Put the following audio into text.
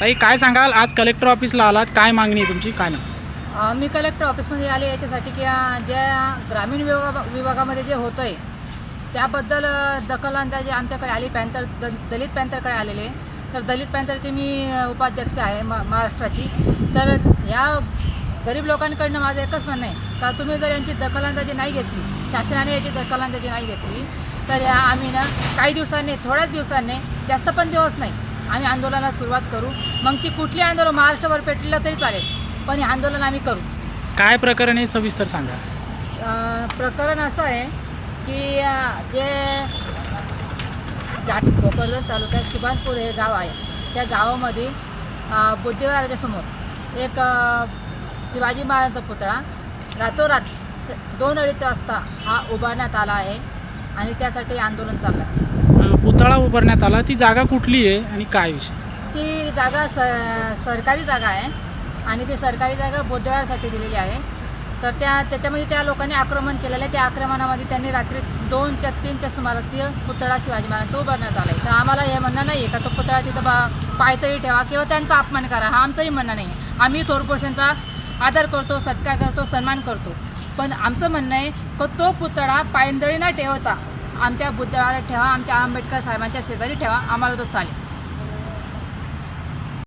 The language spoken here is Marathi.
ताई काय सांगाल? आज कलेक्टर ऑफिसला आलात. काय मागणी आहे तुमची? काय नाही. अ, मी कलेक्टर ऑफिसमध्ये आले याच्यासाठी की अ, ज्या ग्रामीण विभागा विभागामध्ये जे होतं आहे त्याबद्दल अ, दखलंदाजी आमच्याकडे आली. पॅन्थर द दलित पॅन्थरकडे आलेले. तर दलित पॅन्थरचे मी अ, उपाध्यक्ष आहे म महाराष्ट्राची. तर या गरीब लोकांकडनं माझं एकच म्हणणं आहे का तुम्ही जर यांची दखलंदाजी नाही घेतली शासनाने याची दखलंदाजी नाही घेतली तर या आम्ही ना काही दिवसांनी थोड्याच दिवसांनी जास्त पण दिवस नाही आम्ही आंदोलनाला सुरुवात करू. मग ती कुठली आंदोलन महाराष्ट्रभर पेटलेलं तरी चालेल. पण हे आंदोलन आम्ही करू. काय प्रकरण आहे? सविस्तर सांगा. अ, प्रकरण असं आहे की अ, जे जा भोकरदन तालुक्यात सुभानपूर हे गाव आहे. त्या गावामध्ये अ, बुद्धिवाराच्या समोर एक अ, शिवाजी महाराजांचा पुतळा रातोरात दोन अडीच वाजता हा उभारण्यात आला आहे आणि त्यासाठी आंदोलन चाललं आहे. पुतळा उभारण्यात आला. ती जागा कुठली आहे आणि काय विषय? ती जागा स सरकारी जागा आहे आणि ती सरकारी जागा बौद्धविहारासाठी दिलेली आहे. तर त्या त्याच्यामध्ये त्या लोकांनी आक्रमण केलेलं आहे. त्या आक्रमणामध्ये त्यांनी रात्री दोनच्या तीनच्या सुमारास ती पुतळा शिवाजी महाराजांचा उभारण्यात आला आहे तर आम्हाला हे म्हणणं नाही आहे का तो पुतळा तिथं बा पायतळी ठेवा किंवा त्यांचा अपमान करा. हा आमचंही म्हणणं नाही आहे आम्ही थोरपुरुषांचा आदर करतो सत्कार करतो सन्मान करतो. पण आमचं म्हणणं आहे की तो पुतळा पायंदळी न ठेवता आमच्या बुद्धाला ठेवा आमच्या आंबेडकर साहेबांच्या शेजारी ठेवा आम्हाला तो चालेल.